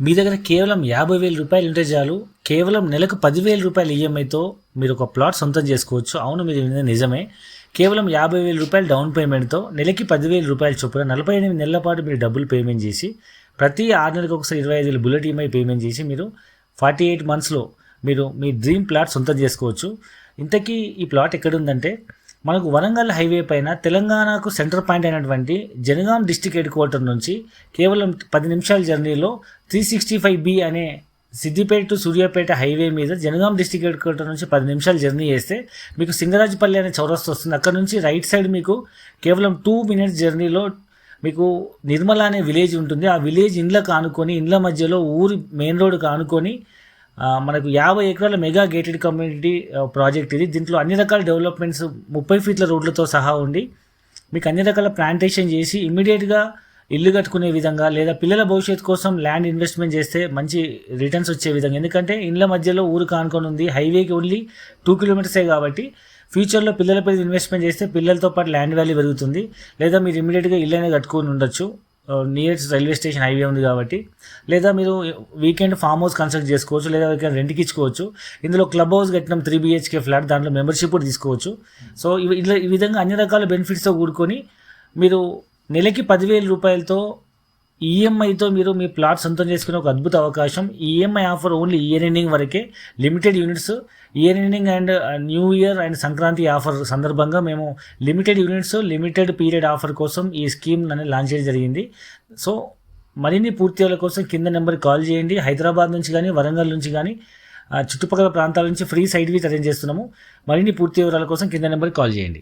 మీ దగ్గర కేవలం యాభై వేల రూపాయలు ఉంటే చాలు కేవలం నెలకు పదివేల రూపాయల ఈఎంఐతో మీరు ఒక ప్లాట్ సొంతం చేసుకోవచ్చు. అవును మీరు నిజమే. కేవలం యాభై వేల రూపాయలు డౌన్ పేమెంట్తో నెలకి పదివేల రూపాయల చొప్పున నలభై ఎనిమిది నెలల పాటు మీరు డబ్బులు పేమెంట్ చేసి ప్రతి ఆరు నెలలకు ఒకసారి ఇరవై ఐదు వేలు బుల్లెట్ ఈఎంఐ పేమెంట్ చేసి మీరు ఫార్టీ ఎయిట్ మంత్స్లో మీరు మీ డ్రీమ్ ప్లాట్ సొంతం చేసుకోవచ్చు. ఇంతకీ ఈ ప్లాట్ ఎక్కడుందంటే మనకు వరంగల్ హైవే పైన తెలంగాణకు సెంటర్ పాయింట్ అయినటువంటి జనగాం డిస్టిక్ హెడ్ క్వార్టర్ నుంచి కేవలం పది నిమిషాల జర్నీలో త్రీ సిక్స్టీ ఫైవ్ బి అనే సిద్దిపేట టు సూర్యాపేట హైవే మీద జనగాం డిస్టిక్ హెడ్ క్వార్టర్ నుంచి పది నిమిషాలు జర్నీ చేస్తే మీకు సింగరాజపల్లి అనే చౌరస్తా వస్తుంది. అక్కడ నుంచి రైట్ సైడ్ మీకు కేవలం టూ మినిట్స్ జర్నీలో మీకు నిర్మల అనే విలేజ్ ఉంటుంది. ఆ విలేజ్ ఇండ్లకు ఆనుకొని ఇండ్ల మధ్యలో ఊరి మెయిన్ రోడ్కు ఆనుకొని మనకు యాభై ఎకరాల మెగా గేటెడ్ కమ్యూనిటీ ప్రాజెక్ట్ ఇది. దీంట్లో అన్ని రకాల డెవలప్మెంట్స్ ముప్పై ఫీట్ల రోడ్లతో సహా ఉండి మీకు అన్ని రకాల ప్లాంటేషన్ చేసి ఇమ్మీడియట్గా ఇల్లు కట్టుకునే విధంగా లేదా పిల్లల భవిష్యత్తు కోసం ల్యాండ్ ఇన్వెస్ట్మెంట్ చేస్తే మంచి రిటర్న్స్ వచ్చే విధంగా. ఎందుకంటే ఇండ్ల మధ్యలో ఊరు కానుకొని ఉంది హైవేకి ఓన్లీ టూ కిలోమీటర్సే కాబట్టి ఫ్యూచర్లో పిల్లల పేరు ఇన్వెస్ట్మెంట్ చేస్తే పిల్లలతో పాటు ల్యాండ్ వాల్యూ పెరుగుతుంది. లేదా మీరు ఇమీడియట్గా ఇల్లు అనేది కట్టుకొని ఉండొచ్చు. నియరెస్ట్ రైల్వే స్టేషన్ హైవే ఉంది కాబట్టి. లేదా మీరు వీకెండ్ ఫామ్ హౌస్ కన్స్ట్రక్ట్ చేసుకోవచ్చు లేదా వీకెండ్ రెంట్కి ఇచ్చుకోవచ్చు. ఇందులో క్లబ్ హౌస్ కట్టినాం త్రీ బిహెచ్కే ఫ్లాట్ దాంట్లో మెంబర్షిప్ కూడా తీసుకోవచ్చు. సో ఇవి ఇలా ఈ విధంగా అన్ని రకాల బెనిఫిట్స్తో కూడుకొని మీరు నెలకి పదివేల రూపాయలతో ఈఎంఐతో మీరు మీ ప్లాట్ సొంతం చేసుకునే ఒక అద్భుత అవకాశం. EMI offer only year ending వరకే. Limited units year ending and new year and Sankranti offer సందర్భంగా మేము limited units limited period offer కోసం ఈ స్కీమ్ అనేది లాంచ్ చేయడం జరిగింది. సో మరిన్ని పూర్తి కోసం కింద నెంబర్కి కాల్ చేయండి. హైదరాబాద్ నుంచి కానీ వరంగల్ నుంచి కానీ చుట్టుపక్కల ప్రాంతాల నుంచి ఫ్రీ సైట్ విత్ అరేంజ్ చేస్తున్నాము. మరిన్ని పూర్తి వివరాల కోసం కింద నెంబర్కి కాల్ చేయండి.